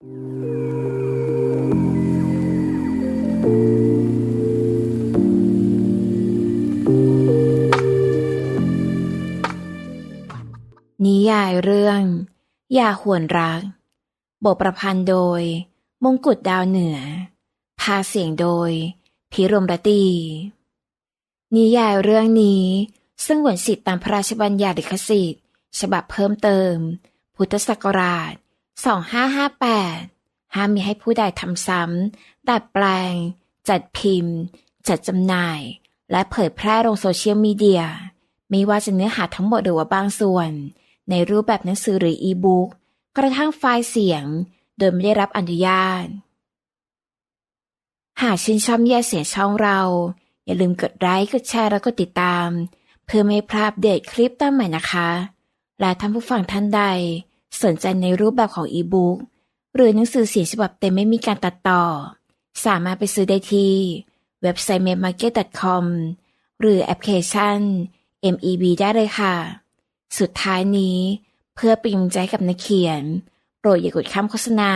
นิยายเรื่อง อย่าหวนรัก บทประพันธ์โดย มงกุฎดาวเหนือ พาเสียงโดย พิรมรตี นิยายเรื่องนี้ซึ่งหวนสิทธิตามพระราชบัญญัติลิขสิทธิ์ ฉบับเพิ่มเติม พุทธศักราช 2558 ห้ามมีให้ผู้ใดทำซ้ำ ดัดแปลง จัดพิมพ์ จัดจำหน่าย และเผยแพร่ลงโซเชียลมีเดีย ไม่ว่าจะเนื้อหาทั้งหมดหรือว่าบางส่วน ในรูปแบบหนังสือหรืออีบุ๊กกระทั่งไฟล์เสียง โดยไม่ได้รับอนุญาต หากชื่นชอบแย่เสียงช่องเรา อย่าลืมกดไลค์ กดแชร์ และกดติดตาม เพื่อไม่พลาดเดตคลิปตอนใหม่นะคะ และท่านผู้ฟังท่านใด สนใจในรูปแบบของอีบุ๊กหรือหนังสือเสียงฉบับเต็มไม่มีการตัดต่อ สามารถไปซื้อได้ที่ เว็บไซต์ m a d e m a r k e t c o m หรือแอปพลิเคชัน MEB ได้เลยค่ะ สุดท้ายนี้เพื่อเป็นกำลังใจกับนักเขียน โปรดอย่ากดข้ามโฆษณา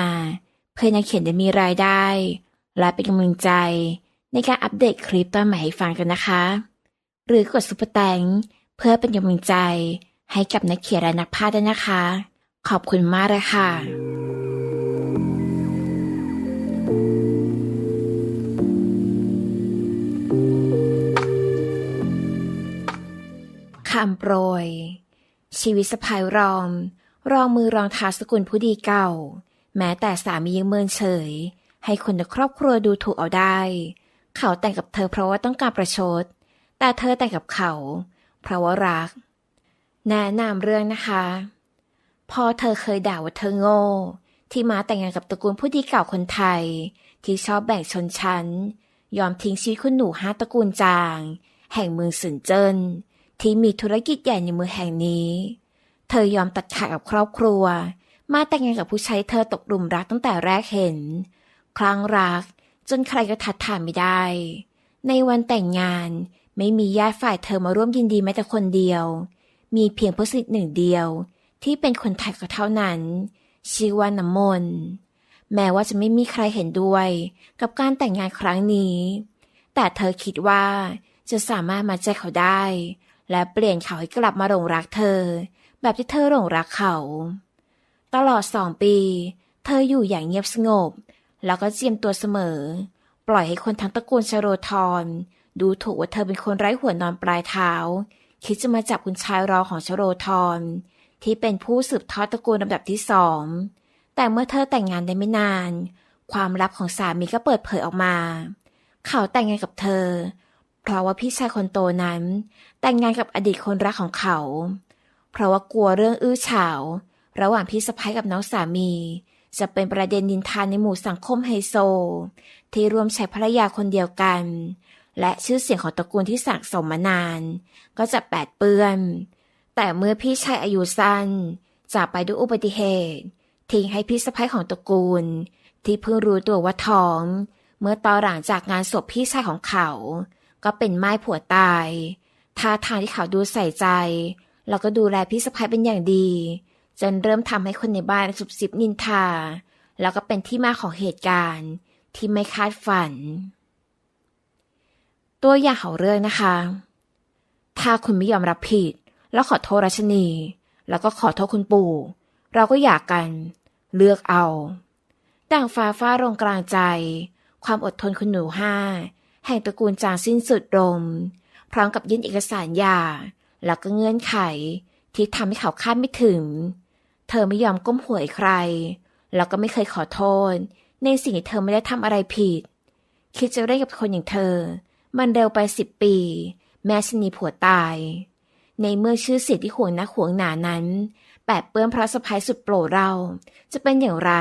เพื่อนักเขียนได้มีรายได้ และเป็นกำลังใจ ในการอัปเดตคลิปตอนใหม่ให้ฟังกันนะคะ หรือกดซุปเปอร์แตงเพื่อเป็นกำลังใจให้กับนักเขียนและนักพากย์ด้วยนะคะ ขอบคุณมากเลยค่ะคำโปรย ชีวิตสะพายรอง รองมือรองเท้าสกุลผู้ดีเก่า แม้แต่สามียังเมินเฉย ให้คนในครอบครัวดูถูกเอาได้ เขาแต่งกับเธอเพราะว่าต้องการประชด แต่เธอแต่งกับเขา เพราะว่ารัก แนะนำเรื่องนะคะ พ่อเธอเคยด่าว่าเธอโง่ ที่มาแต่งงานกับตระกูลผู้ดีเก่าคนไทย ที่ชอบแบ่งชนชั้น ยอมทิ้งชีวิตคุณหนูห้าตระกูลจาง แห่งเมืองสินเจิ้นที่มีธุรกิจใหญ่ในเมืองแห่งนี้ เธอยอมตัดขาดกับครอบครัว มาแต่งงานกับผู้ชายเธอตกหลุมรักตั้งแต่แรกเห็นครั้งรักจนใครก็ทัดทานไม่ได้ ในวันแต่งงานไม่มีญาติฝ่ายเธอมาร่วมยินดีแม้แต่คนเดียว มีเพียงเพื่อนสนิทหนึ่งเดียว ที่เป็นคนไทยก็เท่านั้น ชื่อว่าน้ำมนต์แม้ว่าจะไม่มีใครเห็นด้วย กับการแต่งงานครั้งนี้ แต่เธอคิดว่าจะสามารถมาใจเขาได้ และเปลี่ยนเขาให้กลับมาหลงรักเธอ แบบที่เธอหลงรักเขา ตลอดสองปี เธออยู่อย่างเงียบสงบ แล้วก็เจียมตัวเสมอ ปล่อยให้คนทั้งตระกูลชโรธรดูถูกว่าเธอเป็นคนไร้หัวนอนปลายเท้า คิดจะมาจับคุณชายรอของชโรธร ที่เป็นผู้สืบทอดตระกูลลำดับที่สอง แต่เมื่อเธอแต่งงานได้ไม่นาน ความลับของสามีก็เปิดเผยออกมา เขาแต่งงานกับเธอ เพราะว่าพี่ชายคนโตนั้น แต่งงานกับอดีตคนรักของเขา เพราะว่ากลัวเรื่องอื้อฉาว ระหว่างพี่สะพ้ยกับน้องสามี จะเป็นประเด็นนินทานในหมู่สังคมไฮโซ ที่รวมใช้ภรรยาคนเดียวกัน และชื่อเสียงของตระกูลที่สั่งสมมานาน ก็จะแปดเปื้อน แต่เมื่อพี่ชายอายุสั้นจากไปด้วยอุบัติเหตุ ทิ้งให้พี่สะพ้ยของตระกูล ที่เพิ่งรู้ตัวว่าท้อง เมื่อตอนหลังจากงานศพพี่ชายของเขา ก็เป็นไม้ผัวตายท่าทางที่เขาดูใส่ใจ แล้วก็ดูแลพี่สะพ้ยเป็นอย่างดี จนเริ่มทำให้คนในบ้านสุบสิบนินทา แล้วก็เป็นที่มาของเหตุการณ์ที่ไม่คาดฝัน ตัวอย่างของเรื่องนะคะ ถ้าคุณไม่ยอมรับผิด แล้วขอโทษรัชนี แล้วก็ขอโทษคุณปู่ เราก็อยากกัน เลือกเอาต่างฟ้าฟ้าลงกลางใจ ความอดทนคุณหนูห้า แห่งตระกูลจางสิ้นสุดลงพร้อมกับยื่นเอกสารยา แล้วก็เงื่อนไข ที่ทำให้เขาคาดไม่ถึง เธอไม่ยอมก้มหัวให้ใคร แล้วก็ไม่เคยขอโทษ ในสิ่งที่เธอไม่ได้ทำอะไรผิด คิดจะเล่นกับคนอย่างเธอ มันเร็วไปสิบปี แม่ชนีผัวตาย ในเมื่อชื่อเสียงที่ห่วงนักห่วงหนานั้น แปดเปื้อนเพราะสะพายสุดโปรดเรา จะเป็นอย่างไร